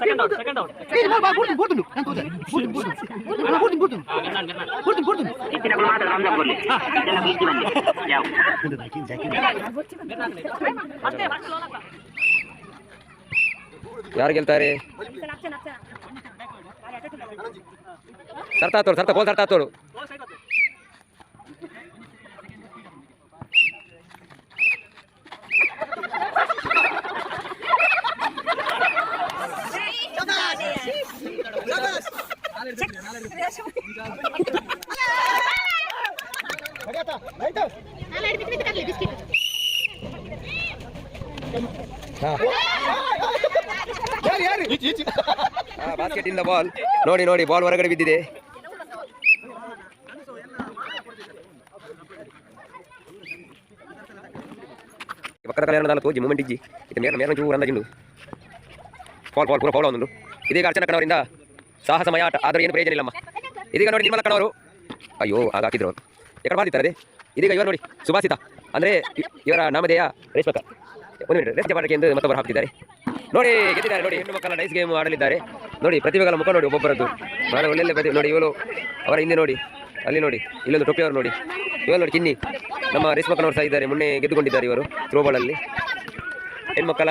Second out second out ಮಾತ್ರ ಇದೆಲ್ಲ beach ಬಂದೆ ಯಾವ ಯಾರು ಗೆಲ್ತಾರೆ ಸರ್ತಾ ತೋಡು ಸರ್ತಾ ಕೋಲ್ ಸರ್ತಾ ತೋಡು ಬಾಸ್ಕೆಟ್ ಇಂದ ಬಾಲ್ ನೋಡಿ ನೋಡಿ ಬಾಲ್ ಹೊರಗಡೆ ಬಿದ್ದಿದೆ ಪಕ್ಕದ ಕಲ್ಯಾಣ ನಾಲ್ಕು ಜಿ ಮೂಮೆಂಟ್ ಇಜ್ಜಿ ಇದು ಮೇರ ಮೇರ ಚೂರು ಅಂದಾಜಿಂದು ಫಾಲ್ ಫಾಲ್ ಪೂರ ಫೌಲ್ ಒಂದು ಇದೀಗ ಅರ್ಚನಕ್ಕನವರಿಂದ ಸಾಹಸಮಯ ಆಟ, ಆದರೆ ಏನು ಪ್ರಯೋಜನ ಇಲ್ಲಮ್ಮ. ಇದೀಗ ನೋಡಿ ನಿರ್ಮಲಕ್ಕನವರು ಅಯ್ಯೋ ಹಾಗಾಕಿದ್ರು ಅವರು ಎಕಡೆ ಅದೇ ಇದೀಗ ಇವರು ನೋಡಿ, ಸುಭಾಷಿತ. ಅಂದರೆ ಇವರ ನಾಮಧೇಯ ರೇಷ್ಮಕ. ಒಂದು ಮಿನಿಟ್ ರೇಷ್ಮೆ ಪಾಠಕ್ಕೆ ಎಂದು ಮತ್ತೊಬ್ಬರು ಹಾಕ್ತಿದ್ದಾರೆ. ನೋಡಿ, ಗೆದ್ದಿದ್ದಾರೆ, ನೋಡಿ, ಹೆಣ್ಣು ಮಕ್ಕಳ ನೈಸ್ ಗೇಮ್ ಆಡಲಿದ್ದಾರೆ. ನೋಡಿ, ಪ್ರತಿಭೆಗಳ ಮುಖ ನೋಡಿ ಒಬ್ಬೊಬ್ಬರದ್ದು. ಬಹಳ ಒಳ್ಳೆ ಪ್ರತಿ, ನೋಡಿ, ಇವಳು ಅವರ ಹಿಂದೆ ನೋಡಿ, ಅಲ್ಲಿ ನೋಡಿ, ಇಲ್ಲೊಂದು ಟೊಪ್ಪಿ ಅವರು ನೋಡಿ. ಇವಳು ನೋಡಿ, ಕಿನ್ನಿ. ನಮ್ಮ ರೇಷ್ಮಕ್ಕನವರು ಸಹ ಇದ್ದಾರೆ, ಮೊನ್ನೆ ಗೆದ್ದುಕೊಂಡಿದ್ದಾರೆ ಇವರು ಥ್ರೋಬಾಲಲ್ಲಿ ಹೆಣ್ಮಕ್ಕಳ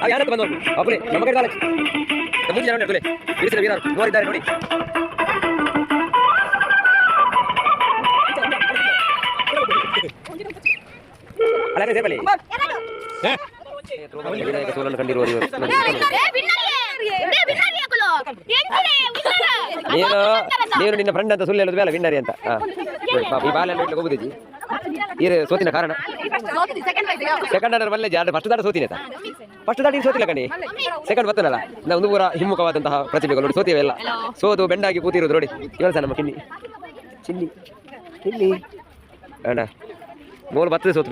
ಆ ಯಾರತ್ತ ಬಂದು ಅಪ್ಪಲೆ ನಮ್ಮ ಕಡೆ ನಾಲ್ಕು ಮುಂಚೆ ಜನ ನೋಡಿ ಇರಿಸಿದ ವೀರರು ಮೂವರಿದ್ದಾರೆ ನೋಡಿ ಅಲ್ಲ ಸೇಪಲ್ಲಿ ವಿನಾಯಕ ಸೋಲನ್ನು ಕಂಡಿರುವರು ಇವರು ನೋಡಿ. ನೀನು ನೀನು ನಿನ್ನ ಫ್ರೆಂಡ್ ಅಂತ ಸುಳ್ಳು ಹೇಳೋದು ಬೇಡ ವಿನ್ನರಿ ಅಂತ ಹಾ. ಇದು ಸೋತಿನ ಕಾರಣ. ಸೆಕೆಂಡ್ ಆರ್ಡರ್ ಮಲ್ಲೆ ಜಾಡ ಫಸ್ಟ್ ದಾಟ ಸೋತಿನ ಫಸ್ಟ್ ದಾಟಿ ಸೋತಿಲ್ಲ ಕಣಿ. ಸೆಕೆಂಡ್ ಬರ್ತನಲ್ಲ ಒಂದು ಪೂರ ಹಿಮ್ಮುಖವಾದಂತಹ ಪ್ರತಿಭೆಗಳು ನೋಡಿ ಸೋತಿವೆ ಎಲ್ಲ. ಸೋತು ಬೆಂಡಾಗಿ ಕೂತಿರೋದು ನೋಡಿ. ಇವಳು ಸರ್ ನಮ್ಮ ಕಿನ್ನಿ ಚಿನ್ನಿ. ಕಿನ್ನಿ ಅಣ್ಣ ಮೂರು ಬರ್ತದೆ ಸೋತು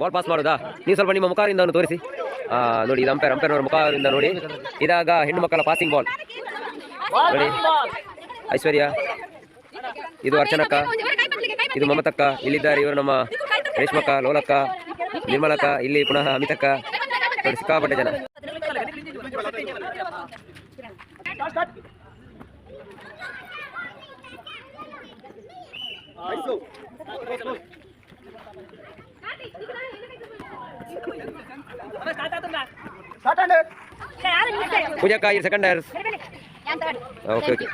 ಬಾಲ್ ಪಾಸ್ ಮಾಡೋದಾ? ನೀವು ಸ್ವಲ್ಪ ನಿಮ್ಮ ಮುಖದಿಂದ ಒಂದು ತೋರಿಸಿ. ನೋಡಿ ಇದು ಅಂಪೈರ್ ಅಂಪೈರ್ನವರ ಮುಖದಿಂದ ನೋಡಿ. ಇದಾಗ ಹೆಣ್ಣು ಮಕ್ಕಳ ಪಾಸಿಂಗ್ ಬಾಲ್ ನೋಡಿ. ಐಶ್ವರ್ಯ. ಇದು ಅರ್ಚನಕ್ಕ. ಇದು ಮಮತಕ್ಕ ಇಲ್ಲಿದ್ದಾರೆ ಇವರು ನಮ್ಮ ರೇಷ್ಮಕ್ಕ ಲೋಲಕ್ಕ ನಿರ್ಮಲಕ್ಕ ಇಲ್ಲಿ ಪುನಃ ಅಮಿತಕ್ಕ. ಸಿಕ್ಕಾಪಟ್ಟೆ ಜನ. ಪೂಜಕ್ಕ ಈ ಸೆಕೆಂಡ್ ಓಕೆ ಓಕೆ